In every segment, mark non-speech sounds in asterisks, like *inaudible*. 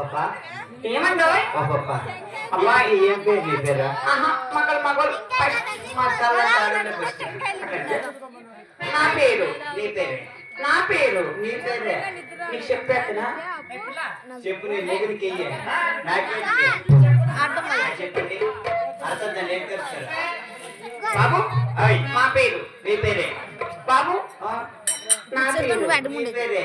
పాపా ఏమండో ఓ పాపా అమ్మా ఏం పేరు నీ పేరు? మగలు మగలు. నా పేరు నీ పేరే. నా పేరు నీ పేరే. నీకు చెప్పేస్తున్నా చెప్పు నీ మొగుడికి చెప్పండి అర్థం దాన్ని ఏం బాబు మా పేరు నీ పేరే. బాబు? నా పేరు నీ పేరే.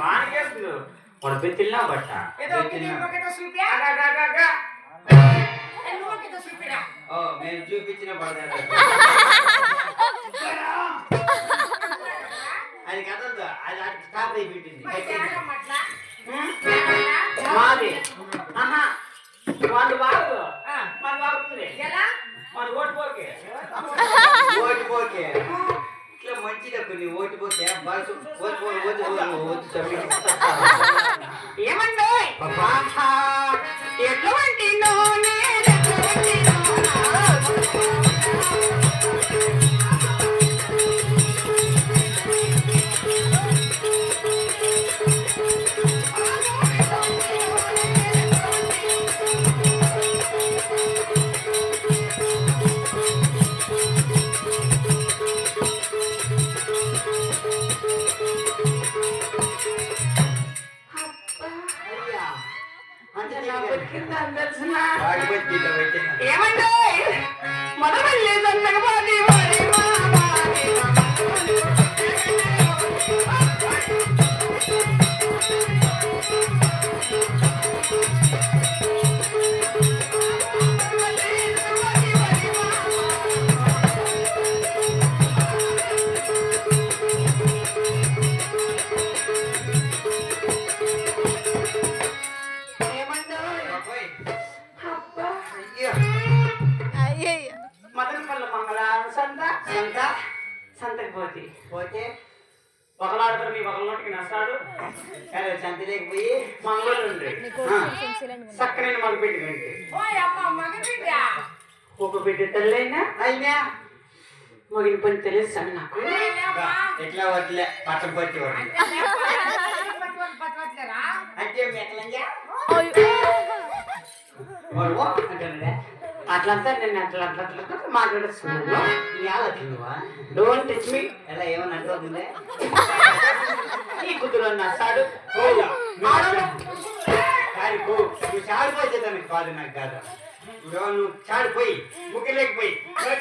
వానికేస్తుంది. వాడు. బెత్తిల్లా బట్ట? బెత్తిల్లా. గా, గా, గా, గా. ఓ నేను చూపించిన పడతాను అది కదలదు. అది అటు స్టాప్ అయిపోయింది మాది. ఆహా. వాళ్ళు వాడు మన వాడుతుంది మన ఓటు పోకే. ఓటు పోకే. ఇట్లా మంచిదే కొన్ని ఓటు పోతే బాగా ఓటు ఓటు ఓటు ఓటు చెప్పి *laughs* ఏమండో పాపా. ఎటువంటి కింద అందరిసిన వాడి సంత సంత సంతకి పోతి. పోతే ఒకలాడతారు మీ ఒకళ్ళకి నష్టాడు సరే సంత లేకపోయి మంగళూరు ఉండే చక్కనైన మగ కంటే ఒక బిడ్డ తల్లైనా అయినా మగిన పని తెలియదు నాకు. గా, ఎట్లా వదిలే పట్టం పట్టి అంటే మెక్కలంగా అట్లంతా నేను అట్లా అట్లా అట్లా అట్లా మాట్లాడుతున్నాను డోంట్ టచ్ మీ ఎలా ఏమని ఈ కుదురు పో నువ్వు చాడిపోయేదానికి కాదు నాకు కాదు నువ్వు చాడిపోయి ముక్కు లేకపోయి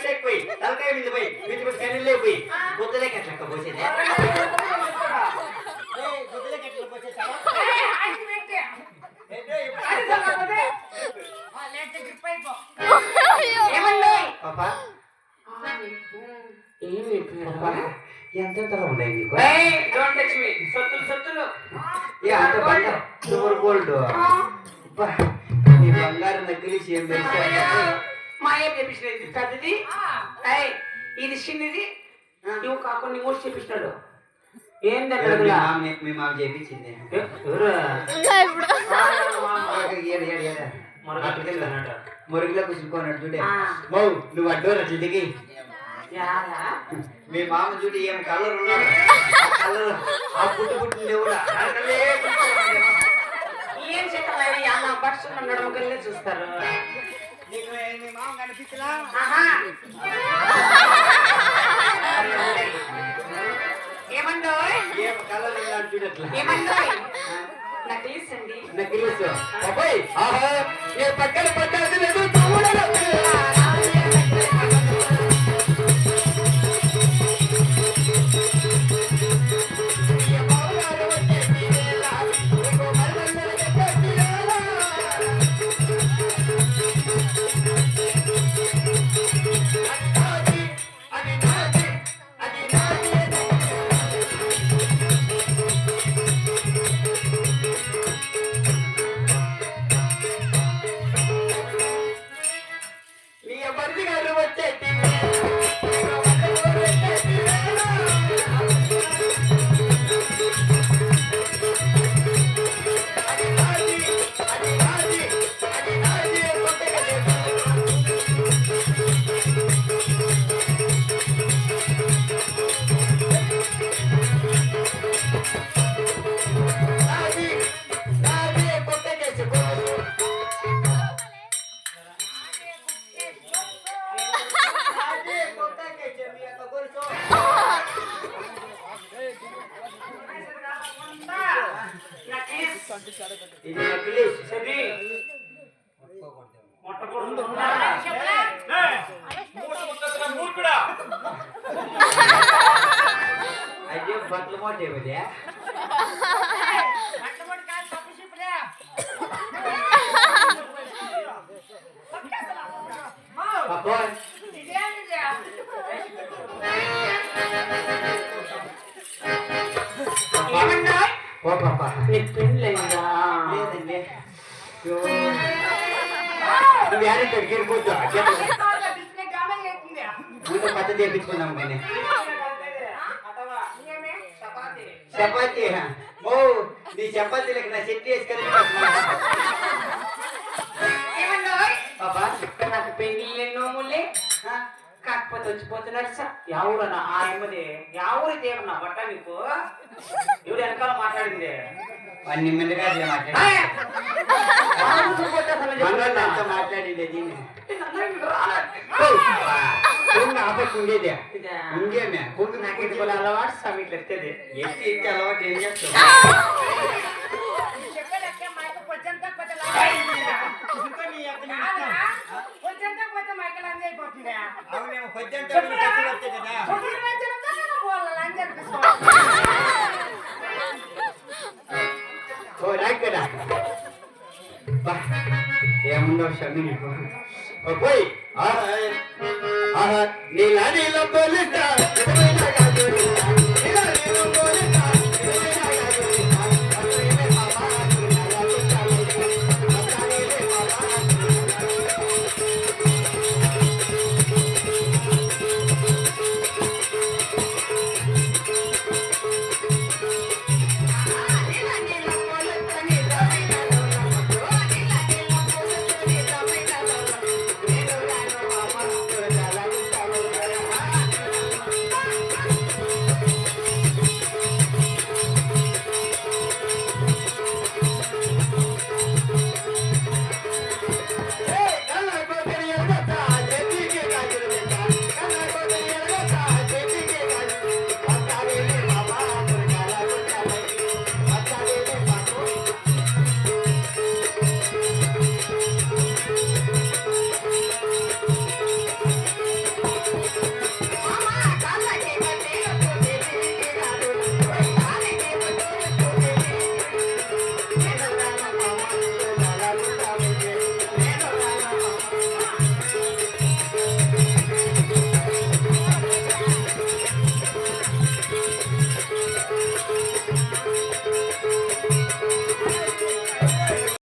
లేకపోయి తలకాయ మీద పోయి వీటి మీద కన్ను లేకపోయి గుద్దలేక ఎట్లా పోసేది గుద్దలేక ఎట్లా పోసేసావా ఏంటో ఎప్పుడు- ఏమన్నా పాపా. ఏమి పాపా ఎంత ధర ఉన్నాయి నీకు? సత్తులు సత్తులు. ఏ అంత బండ సూపర్ గోల్డ్. అబ్బా, నీ బంగారం నక్కిలిసి ఏం వేస్తావు మా అయ్య చేపించిన ఇది పెద్దది. ఇది చిన్నది. ఇవి కాకుండా ఇంకోటి చేపించినాడు ఏంది అక్కడ మీ మామ మీ మామ చేపించింది. మురుగులో కూర్చుకోన్నాడు చూడే. మౌ నువ్వు అడ్డోరా దిగి మీ మామ చూడు ఏం కలర్ ఉన్నాడు ఆ కలర్ ఆ పుట్టు పుట్టింది కూడా. ఏం చెప్పలేదు నడమకెళ్ళి చూస్తారు? నీకు మీ మామ కనిపించలా? ఆహా. ఏమండో ఏం కలర్ ఉన్నాడు చూడట్లా? ఏమండో నాకు తెలుసండి. నాకు తెలుసు. అబ్బాయి ఆహా ఏ పక్కన లేదు உலகத்தில். అదే బట్టలు మోటే బదే పాపా నువ్వు యాడ తగ్గిపోద్దు ముందు పద్ధతి చేయించుకున్నాం కానీ చపాతీ. ఓ నీ చపాతీలకు నా చెట్టు వేసుకొని పాపా నాకు పెళ్ళి నోములే ఆ? కాకపోతే వచ్చిపోతున్నాడు సార్ ఎవరన్నా ఆ ఎమ్మది ఎవరు దేవుడు బట్ట నీకు? ఎవడు వెనకాల మాట్లాడింది? పన్ని మందిగా మాట్లాడి. ఏయ్! ఉండేదే ఇంకేమే కొంగు నాకు అలవాటు ఇట్లా ఎత్తేది. ఎత్తి ఎత్తి అలవాటు ఏం చేస్తావు சன்னிதி போய் ஆனா